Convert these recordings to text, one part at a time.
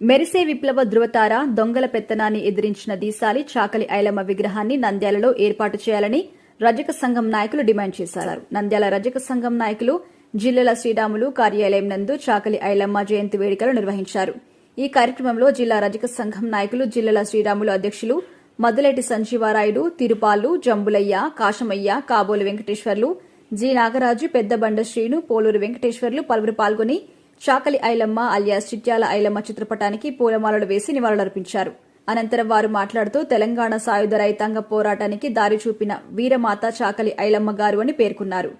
మెరిసే విప్లవ ధృవతార దొంగల పెత్తనాన్ని ఎదిరించిన దీసాలి చాకలి ఐలమ్మ విగ్రహాన్ని నంద్యాలలో ఏర్పాటు చేయాలని రజక సంఘం నాయకులు డిమాండ్ చేశారు. నంద్యాల రజక సంఘం నాయకులు జిల్లాల శ్రీరాములు కార్యాలయం నందు చాకలి ఐలమ్మ జయంతి వేడుకలు నిర్వహించారు. ఈ కార్యక్రమంలో జిల్లా రజక సంఘం నాయకులు జిల్లాల శ్రీరాములు అధ్యక్షులు మద్దులేటి సంజీవారాయుడు తిరుపాలు జంబులయ్య కాశమయ్య కాబోలు వెంకటేశ్వర్లు జి నాగరాజు పెద్దబండ శ్రీను పోలూరు వెంకటేశ్వర్లు పలువురు పాల్గొని చాకలి ఐలమ్మ అలియాస్ చిట్యాల ఐలమ్మ చిత్రపటానికి పూలమాలలు వేసి నివాళులర్పించారు. అనంతరం వారు మాట్లాడుతూ తెలంగాణ సాయుధ రైతాంగ పోరాటానికి దారి చూపిన వీరమాత చాకలి ఐలమ్మ గారు అని పేర్కొన్నారు.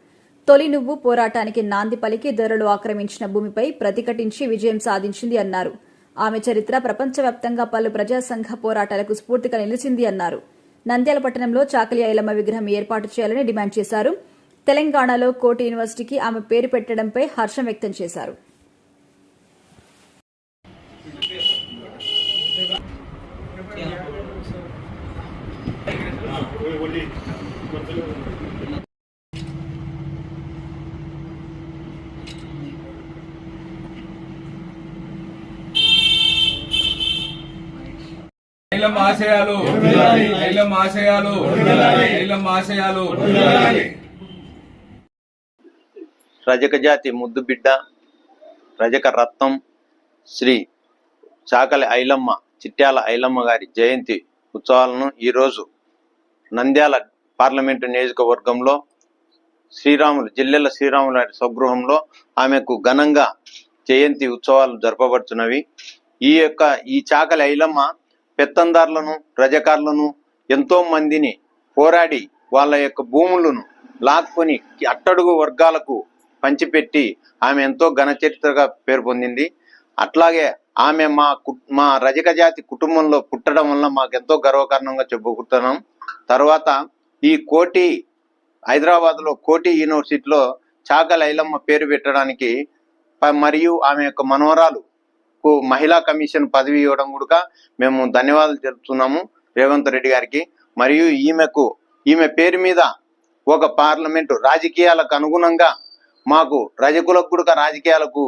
తొలి నువ్వు పోరాటానికి నాంది పలికి దొరలు ఆక్రమించిన భూమిపై ప్రతిఘటించి విజయం సాధించింది అన్నారు. ఆమె చరిత్ర ప్రపంచవ్యాప్తంగా పలు ప్రజా సంఘ పోరాటాలకు స్ఫూర్తిగా నిలిచింది అన్నారు. నంద్యాల పట్టణంలో చాకలి ఐలమ్మ విగ్రహం ఏర్పాటు చేయాలని డిమాండ్ చేశారు. తెలంగాణలో కోటి యూనివర్సిటీకి ఆమె పేరు పెట్టడంపై హర్షం వ్యక్తం చేశారు. ఐలం ఆశయాలు. ఐలం ఆశయాలు. ఐలం ఆశయాలు. రజక జాతి ముద్దు బిడ్డ రజక రత్నం శ్రీ చాకలి ఐలమ్మ చిట్యాల ఐలమ్మ గారి జయంతి. ఉత్సవాలను ఈరోజు నంద్యాల పార్లమెంటు నియోజకవర్గంలో శ్రీరాములు జిల్లెల శ్రీరాములు స్వగృహంలో ఆమెకు ఘనంగా జయంతి ఉత్సవాలు జరపబడుతున్నవి. ఈ యొక్క ఈ చాకలి ఐలమ్మ పెత్తందారులను రజకారులను ఎంతో మందిని పోరాడి వాళ్ళ యొక్క భూములను లాక్కొని అట్టడుగు వర్గాలకు పంచిపెట్టి ఆమె ఎంతో ఘన చరిత్రగా పేరు పొందింది. అట్లాగే ఆమె మా మా రజక జాతి కుటుంబంలో పుట్టడం వల్ల మాకు ఎంతో గర్వకారణంగా చెప్పుకుంటున్నాం. తర్వాత ఈ కోటి హైదరాబాద్లో కోటి యూనివర్సిటీలో చాక లైలమ్మ పేరు పెట్టడానికి మరియు ఆమె యొక్క మనవరాలు కు మహిళా కమిషన్ పదవి ఇవ్వడం కూడా మేము ధన్యవాదాలు తెలుపుతున్నాము రేవంత్ రెడ్డి గారికి. మరియు ఈమెకు ఈమె పేరు మీద ఒక పార్లమెంటు రాజకీయాలకు అనుగుణంగా మాకు రజకులకు కూడా రాజకీయాలకు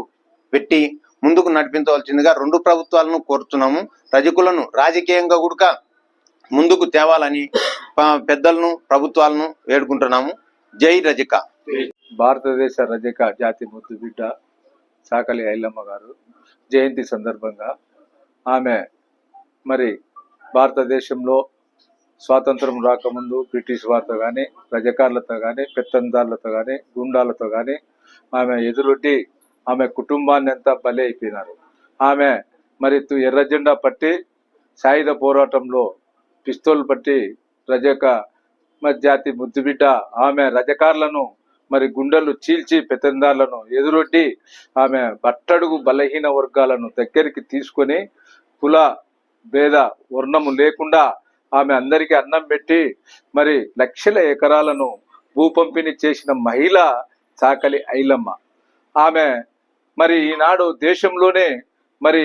పెట్టి ముందుకు నడిపించవలసిందిగా రెండు ప్రభుత్వాలను కోరుతున్నాము. రజకులను రాజకీయంగా కూడా ముందుకు తేవాలని పెద్దలను ప్రభుత్వాలను వేడుకుంటున్నాము. జై రజక. భారతదేశ రజక జాతి ముద్దు బిడ్డ సాకలి ఐలమ్మ గారు జయంతి సందర్భంగా ఆమె మరి భారతదేశంలో స్వాతంత్రం రాకముందు బ్రిటిష్ వారితో కానీ రజకారులతో కానీ పెత్తందారులతో కానీ గుండాలతో కానీ ఆమె ఎదురొడ్డి ఆమె కుటుంబాన్ని అంతా బలి అయిపోయినారు. ఆమె మరి తు- ఎర్ర జెండా పట్టి సాయుధ పోరాటంలో పిస్తోల్ పట్టి రజక మరి జాతి ముద్దుబిడ్డ ఆమె రజకారులను మరి గుండెలు చీల్చి పెతందార్లను ఎదురొడ్డి ఆమె బట్టడుగు బలహీన వర్గాలను దగ్గరికి తీసుకొని కుల భేద వర్ణము లేకుండా ఆమె అందరికీ అన్నం పెట్టి మరి లక్షల ఎకరాలను భూ పంపిణీ చేసిన మహిళ చాకలి ఐలమ్మ. ఆమె మరి ఈనాడు దేశంలోనే మరి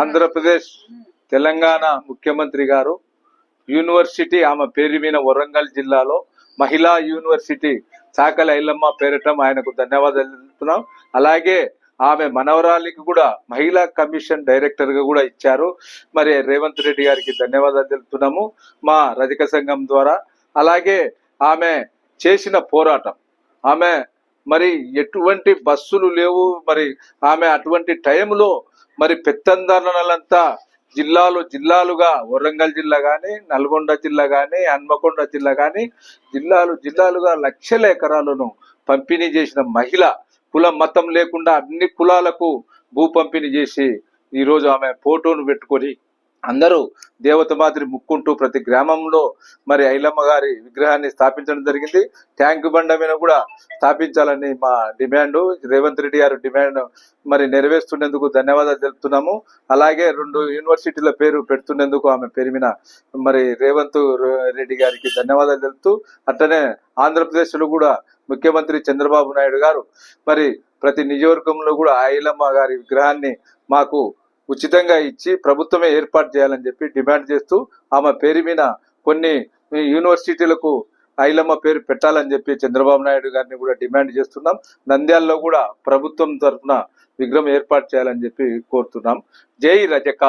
ఆంధ్రప్రదేశ్ తెలంగాణ ముఖ్యమంత్రి గారు యూనివర్సిటీ ఆమె పేరు మీద వరంగల్ జిల్లాలో మహిళా యూనివర్సిటీ చాకలి ఐలమ్మ పేరటం ఆయనకు ధన్యవాదాలు తెలుపుతున్నాం. అలాగే ఆమె మనవరాలికి కూడా మహిళా కమిషన్ డైరెక్టర్గా కూడా ఇచ్చారు. మరి రేవంత్ రెడ్డి గారికి ధన్యవాదాలు తెలుపుతున్నాము మా రజక సంఘం ద్వారా. అలాగే ఆమె చేసిన పోరాటం ఆమె మరి ఎటువంటి బస్సులు లేవు మరి ఆమె అటువంటి టైంలో మరి పెత్తందారులంతా జిల్లాలు జిల్లాలుగా వరంగల్ జిల్లా కానీ నల్గొండ జిల్లా కానీ హన్మకొండ జిల్లా కానీ జిల్లాలు జిల్లాలుగా లక్షల ఎకరాలను పంపిణీ చేసిన మహిళ కుల మతం లేకుండా అన్ని కులాలకు భూ పంపిణీ చేసి ఈరోజు ఆమె ఫోటోను పెట్టుకొని అందరూ దేవత మాదిరి ముక్కుంటూ ప్రతి గ్రామంలో మరి ఐలమ్మ గారి విగ్రహాన్ని స్థాపించడం జరిగింది. ట్యాంక్ బండ మీద కూడా స్థాపించాలని మా డిమాండ్. రేవంత్ రెడ్డి గారు డిమాండ్ మరి నెరవేరుస్తున్నందుకు ధన్యవాదాలు తెలుపుతున్నాము. అలాగే రెండు యూనివర్సిటీల పేరు పెడుతున్నందుకు ఆమె పేరు మరి రేవంత్ రెడ్డి గారికి ధన్యవాదాలు తెలుపుతూ అట్లనే ఆంధ్రప్రదేశ్లో కూడా ముఖ్యమంత్రి చంద్రబాబు నాయుడు గారు మరి ప్రతి నియోజకవర్గంలో కూడా ఐలమ్మ గారి విగ్రహాన్ని మాకు ఉచితంగా ఇచ్చి ప్రభుత్వమే ఏర్పాటు చేయాలని చెప్పి డిమాండ్ చేస్తూ ఆమె పేరు మీద కొన్ని యూనివర్సిటీలకు ఐలమ్మ పేరు పెట్టాలని చెప్పి చంద్రబాబు నాయుడు గారిని కూడా డిమాండ్ చేస్తున్నాం. నంద్యాలలో కూడా ప్రభుత్వం తరఫున విగ్రహం ఏర్పాటు చేయాలని చెప్పి కోరుతున్నాం. జై రజక!